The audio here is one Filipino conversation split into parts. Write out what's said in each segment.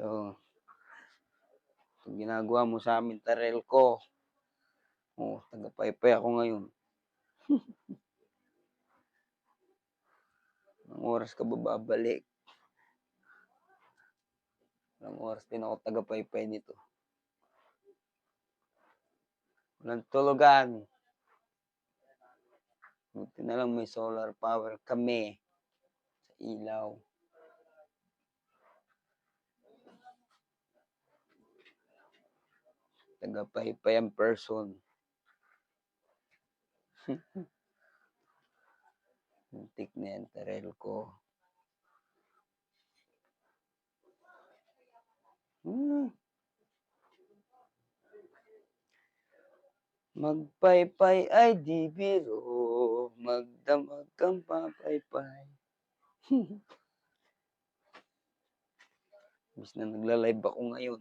So, itong ginagawa mo sa amin, Tarel ko. Oh, tagapaypay ako ngayon. Anong oras ka ba babalik? Anong oras din ako tagapaypay nito? Walang tulugan. Buti na lang may solar power kami sa ilaw. Tagapaypay ang person. Muntik na yan, Tarel ko. Hmm. Magpaypay ay di biro, magdamag kang papaypay. Bis na nagla-live ako ngayon.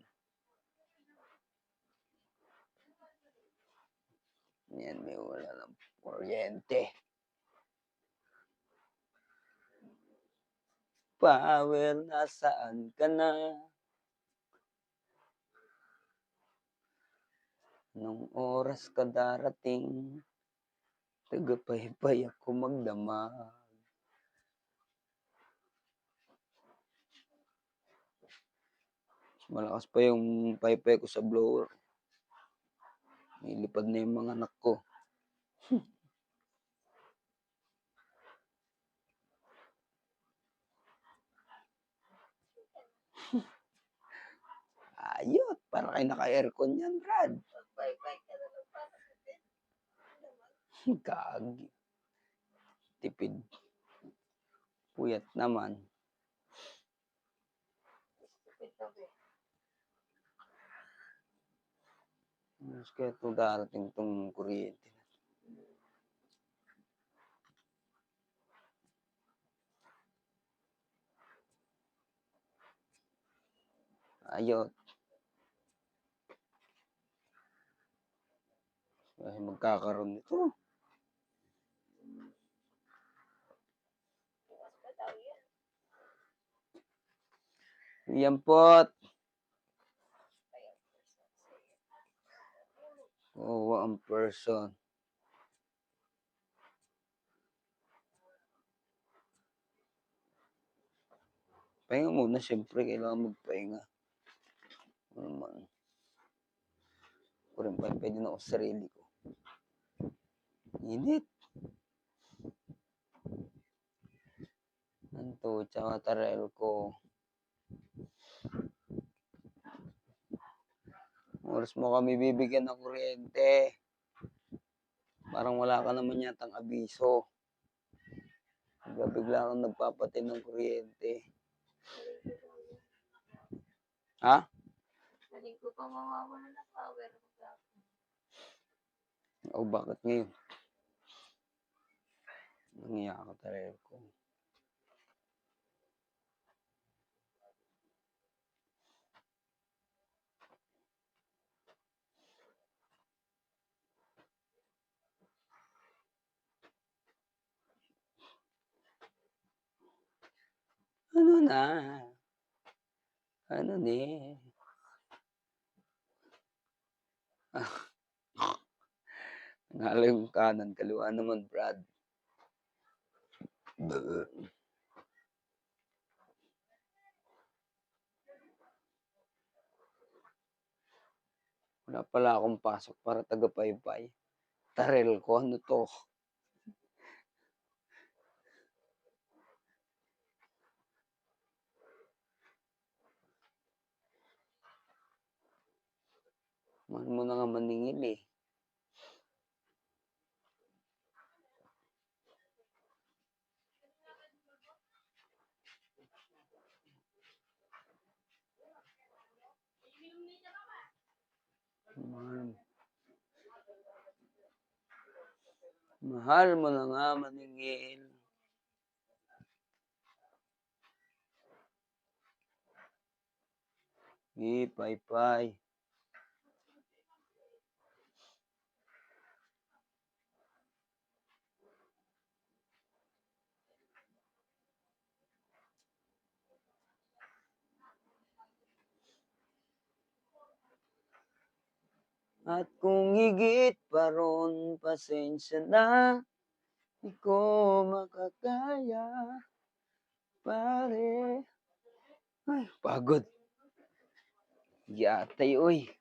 Yan, may wala ng kuryente. Power, nasaan ka na? Nung oras ka darating, tagapaypay ako magdamag. Malakas pa yung paypay ko sa blower. Nilipad na yung mga anak ko. Ayot, para kayo naka-aircon yan, Brad. Gagi. Tipid. Puyat naman. Wait lang, be. Mas kaya ito darating itong kuryente. Ayot. Kasi magkakaroon nito. Bukas pa daw yan. Yan pot. Kaya, person sa'yo. Oo, ang person. Pahinga muna, siyempre, kailangan magpahinga. Ano naman. Ako rin pa, pwede na ako sa sarili ko. Init. Anto, tsaka tarel ko. Oras mo kami bibigyan ng kuryente. Parang wala ka naman yatang abiso. Bigla-bigla kang nagpapatid ng kuryente. Ha? Naling ko pa mawawala ng power. O bakit ngayon? Nangiyak ka talaga ko. Ano na? Ano ni? Nalo yung kanan, kaliwa naman, Brad. Wala pala akong pasok para tagapaypay. Tarel ko, ano to? Mahal mo na nga maningil eh. Mahal. Mahal mo na nga maningil. Gi, At kung higit pa ron, pasensya na. Di makakaya. Pare. Ay, pagod. Yatay, uy.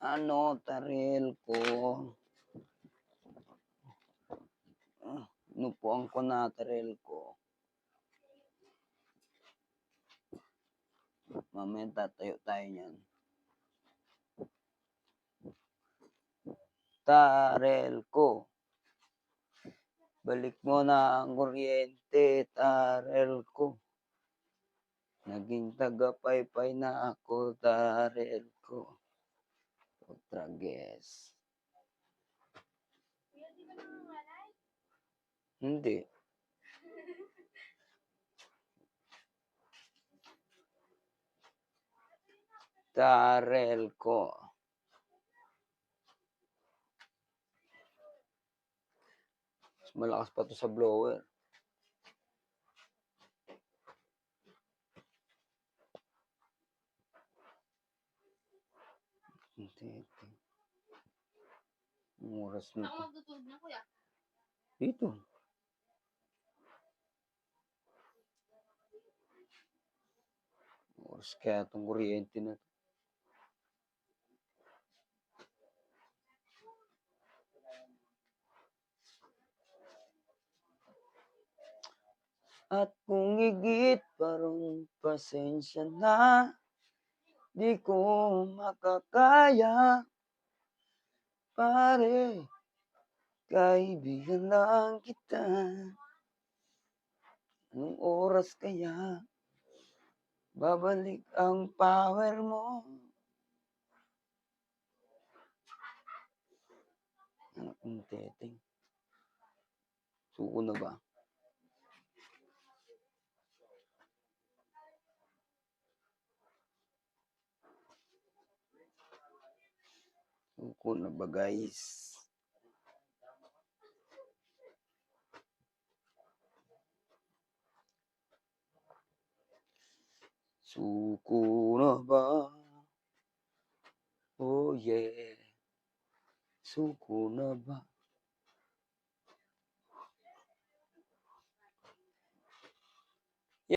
Ano, tarel ko. Ah, Inupuan ko na tarel ko. Mamaya tatayo tayo niyan. Tarel ko. Balik mo na ang kuryente, tarel ko. Naging tagapaypay na ako, tarel ko. Otra guess. Hindi. Tarel ko. Mas malakas pa to sa blower. Hindi. ito. Ang oras Ako nito. magtutulog na, kuya. Dito. Oras kaya itong kuryente na to. At kung higit pa ron, pasensya na. Di ko makakaya. Pare, kaibigan lang kita. Anong oras kaya? Babalik ang power mo. Anak ng teteng. Suko na ba? Suko na ba guys? Suko na ba? Oh yeah. Suko na ba?